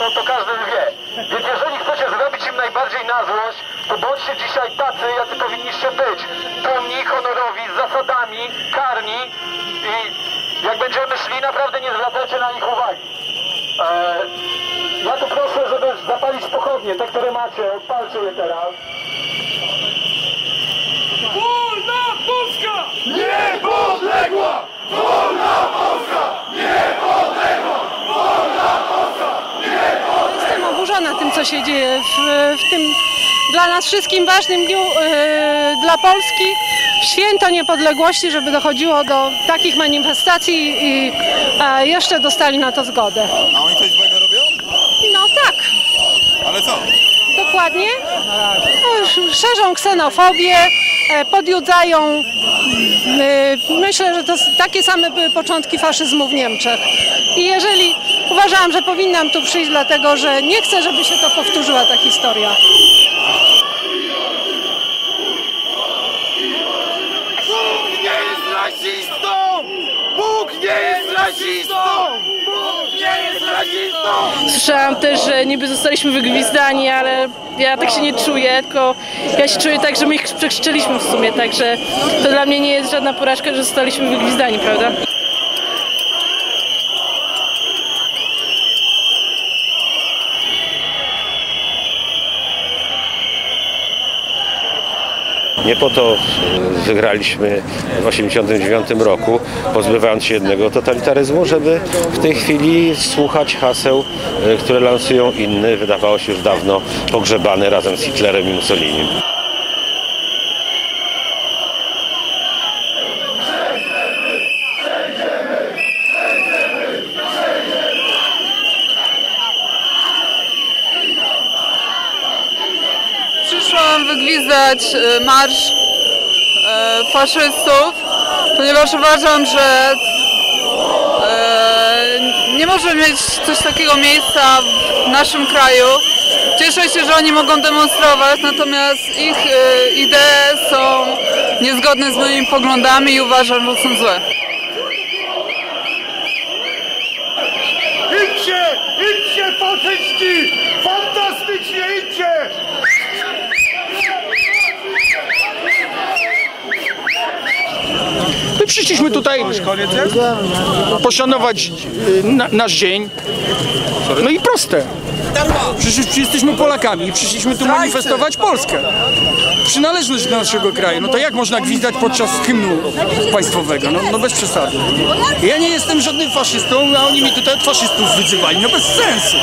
to, to każdy wie. Więc jeżeli chcecie zrobić im najbardziej na złość, to bądźcie dzisiaj tacy, jacy powinniście być. Dumni, honorowi, z zasadami, karni i jak będziemy szli, naprawdę nie zwracajcie na nich uwagi. Eee, ja tu proszę, żeby zapalić pochodnie, te, które macie, odpalcie je teraz. Co się dzieje w, w tym dla nas wszystkim ważnym dniu e, dla Polski, w święto niepodległości, żeby dochodziło do takich manifestacji i e, jeszcze dostali na to zgodę. A oni coś złego robią? No tak, Ale co? dokładnie. E, Szerzą ksenofobię, e, podjudzają. e, Myślę, że to takie same były początki faszyzmu w Niemczech. I jeżeli uważałam, że powinnam tu przyjść, dlatego że nie chcę, żeby się to powtórzyła ta historia. Bóg nie jest rasistą! Bóg nie jest rasistą! Bóg nie jest rasistą! Słyszałam też, że niby zostaliśmy wygwizdani, ale ja tak się nie czuję, tylko ja się czuję tak, że my ich przekrzyczeliśmy w sumie, także to dla mnie nie jest żadna porażka, że zostaliśmy wygwizdani, prawda? Nie po to e, wygraliśmy w 1989 roku, pozbywając się jednego totalitaryzmu, żeby w tej chwili słuchać haseł, e, które lansują inne, wydawało się już dawno pogrzebane razem z Hitlerem i Mussolinim. Wygwizdać e, marsz e, faszystów, ponieważ uważam, że e, nie może mieć coś takiego miejsca w naszym kraju. Cieszę się, że oni mogą demonstrować, natomiast ich idee są niezgodne z moimi poglądami i uważam, że są złe. Idźcie! Idźcie faszyści! Przyszliśmy tutaj poszanować na, nasz dzień. No i proste. Przecież jesteśmy Polakami i przyszliśmy tu manifestować Polskę. Przynależność do naszego kraju. No to jak można gwizdać podczas hymnu państwowego? No, no bez przesady. Ja nie jestem żadnym faszystą, a oni mi tutaj od faszystów wyzywali. No bez sensu.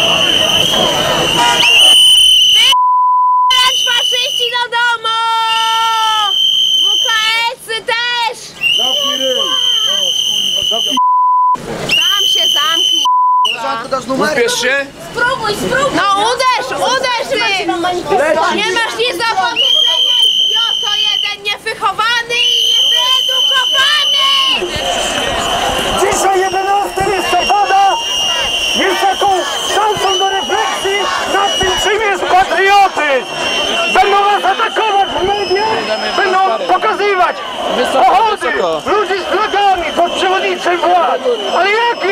faszyści do domu! WKS-y też! Tam się zamknij! Uspiesz się? Spróbuj, spróbuj! No uderz, uderz ty! Nie masz nic do powiedzenia, idioto jeden niewychowany i niewyedukowany! Dzisiaj 11 listopada jest taką szansą do refleksji nad tym, czym jest patriotyzm. Będą was atakować w mediach, będą pokazywać pochody ludzi z flagami pod przewodniczym władz. Ale jaki